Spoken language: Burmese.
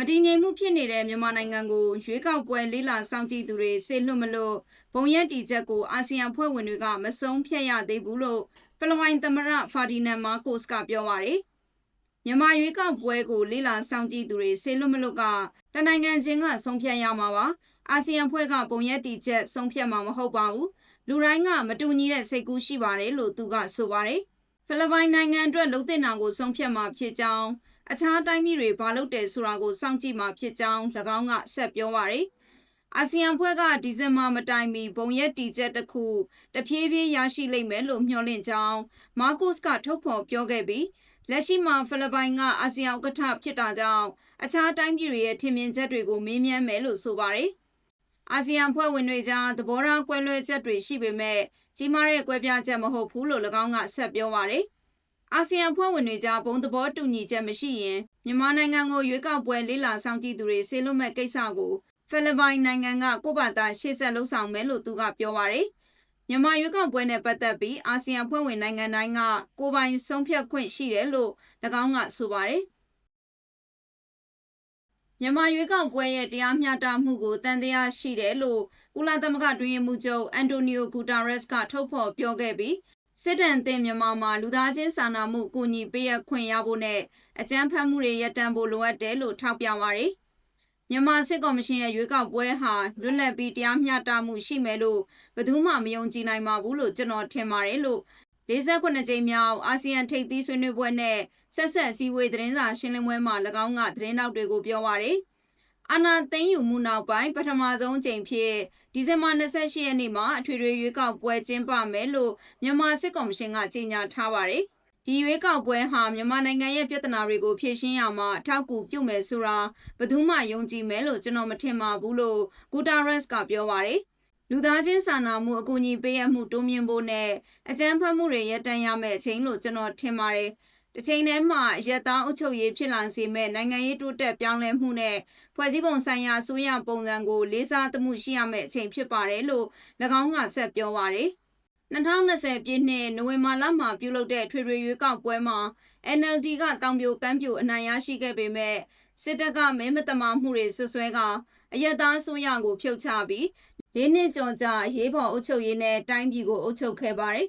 မတည်ငြိမ်မှုဖြစ်နေတဲ့မြန်မာနိုင်ငံကိုရွေးကောက်ပွဲလေးလာစောင့်ကြည့်သူတွေစေလွတ်မလို့ဘုံရက်တီချက်ကိုအာဆီယံဖွဲ့ဝင်တွေကမဆုံးဖြတ်ရသေးဘူးလို့ဖလဝိုင်သမရဖာဒီနန်မာကိုစ်ကပြောပါရယ်မြန်မာရွေးကောက်ပွဲကိုလေးလာစောင့်ကြည့်သူတွေစေလွတ်မလို့ကတနိုင်ငံချင်းကဆုံးဖြတ်ရမှာပါအာဆီယံဖွဲ့ကဘုံရက်တီချက်ဆုံးဖြတ်မှာမဟုတ်ပါဘူးလူတိုင်းကမတူညီတဲ့စိတ်ကူးရှိပါတယ်လို့သူကဆိုပါတယ်ဖိလစ်ပိုင်နိုင်ငံအတွက်လုံတဲ့နာကိုဆုံးဖြတ်မှာဖြစ်ကြောင်း အခြားတိုင်းပြည်တွေဘာလုပ်တယ်ဆိုတာကိုစောင့်ကြည့်မှာဖြစ်ကြောင်း၎င်းကဆက်ပြောပါရယ်အာဆီယံဖွဲ့ကဒီဇင်ဘာမတိုင်မီဘုံရက်တီချက်တစ်ခုတဖြည်းဖြည်းရရှိလိမ့်မယ်လို့မျှော်လင့်ကြောင်းမာကုစ်ကထုတ်ဖော်ပြောခဲ့ပြီးလက်ရှိမှာဖိလစ်ပိုင်ကအာဆီယံဥက္ကဋ္ဌဖြစ်တာကြောင့်အခြားတိုင်းပြည်တွေရဲ့ထင်မြင်ချက်တွေကိုမေးမြန်းမယ်လို့ဆိုပါရယ်အာဆီယံဖွဲ့ဝင်တွေကြားသဘောထားကွဲလွဲချက်တွေရှိပေမဲ့ကြီးမားတဲ့ကွဲပြားချက်မဟုတ်ဘူးလို့၎င်းကဆက်ပြောပါရယ် အာဆီယံဖွဲ့ဝင်တွေကြားဘုံသဘောတူညီချက်မရှိရင်မြန်မာနိုင်ငံကိုရွေးကောက်ပွဲလေးလာဆောင်ကြည့်သူတွေဆေးလွတ်မဲ့ကိစ္စကိုဖိလစ်ပိုင်နိုင်ငံကကိုယ့်ဘာသာရှေ့ဆက်လှုပ်ဆောင်မယ်လို့သူကပြောပါရယ်မြန်မာရွေးကောက်ပွဲနဲ့ပတ်သက်ပြီးအာဆီယံဖွဲ့ဝင်နိုင်ငံတိုင်းကကိုယ်ပိုင်ဆုံးဖြတ်ခွင့်ရှိတယ်လို့၎င်းကဆိုပါရယ်မြန်မာရွေးကောက်ပွဲရဲ့တရားမျှတမှုကိုတန်တရားရှိတယ်လို့ကုလသမဂ္ဂတွင်မှုချုပ်အန်တိုနီယိုဂူတာရက်စ်ကထုတ်ဖော်ပြောခဲ့ပြီး စစ်တမ်းတင်မြန်မာမှာလူသားချင်းစာနာမှုကူညီပေးရခွင့်ရဖို့နဲ့အကြမ်းဖက်မှုတွေရပ်တန့်ဖို့လိုအပ်တယ်လို့ထောက်ပြပါရယ်မြန်မာစစ်ကော်မရှင်ရဲ့ရွေးကောက်ပွဲဟာလွတ်လပ်ပြီးတရားမျှတမှုရှိမယ်လို့ဘယ်သူမှမယုံကြည်နိုင်ပါဘူးလို့ကျွန်တော်ထင်ပါတယ်လို့48ကြိမ်မြောက်အာဆီယံထိပ်သီးဆွေးနွေးပွဲနဲ့ဆက်ဆက်စည်းဝေးသတင်းစာရှင်းလင်းပွဲမှာ၎င်းကသတင်းတောက်တွေကိုပြောပါရယ် အာနာသိန်းယူမှုနောက်ပိုင်းပထမဆုံးအကြိမ်ဖြစ်ဒီဇင်ဘာ28ရက်နေ့မှာအထွေထွေရွေးကောက်ပွဲကျင်းပမယ်လို့မြန်မာစစ်ကော်မရှင်ကကြေညာထားပါတယ်။ဒီရွေးကောက်ပွဲဟာမြန်မာနိုင်ငံရဲ့ပြဿနာတွေကိုဖြေရှင်းရမှာအထောက်အကူပြုမယ်ဆိုတာဘယ်သူမှယုံကြည်မယ်လို့ကျွန်တော်မထင်ပါဘူးလို့ဂူတာရက်စ်ကပြောပါတယ်။လူသားချင်းစာနာမှုအကူအညီပေးရမှုတိုးမြင့်ဖို့နဲ့အကြမ်းဖက်မှုတွေရပ်တန့်ရမယ့်အချိန်လို့ကျွန်တော်ထင်ပါတယ်။ တစ်ချိန်တည်းမှာရက်သားအုပ်ချုပ်ရေးဖြစ်လာစေမဲ့နိုင်ငံရေးတိုးတက်ပြောင်းလဲမှုနဲ့ဖွဲ့စည်းပုံဆိုင်ရာဆိုရပုံစံကိုလေးစားသမှုရှိရမယ့်အချိန်ဖြစ်ပါတယ်လို့၎င်းကဆက်ပြောပါတယ်2020ပြည့်နှစ်နိုဝင်ဘာလမှာပြုလုပ်တဲ့ထွေထွေရွေးကောက်ပွဲမှာ NLD ကတောင်ပြိုကမ်းပြိုအနိုင်ရရှိခဲ့ပေမဲ့စစ်တပ်ကမဲမတမာမှုတွေဆွဆွဲကအရက်သားဆိုရကိုဖြုတ်ချပြီး၄နှစ်ကျော်ကြာရေးပေါ်အုပ်ချုပ်ရေးနဲ့တိုင်းပြည်ကိုအုပ်ချုပ်ခဲ့ပါတယ်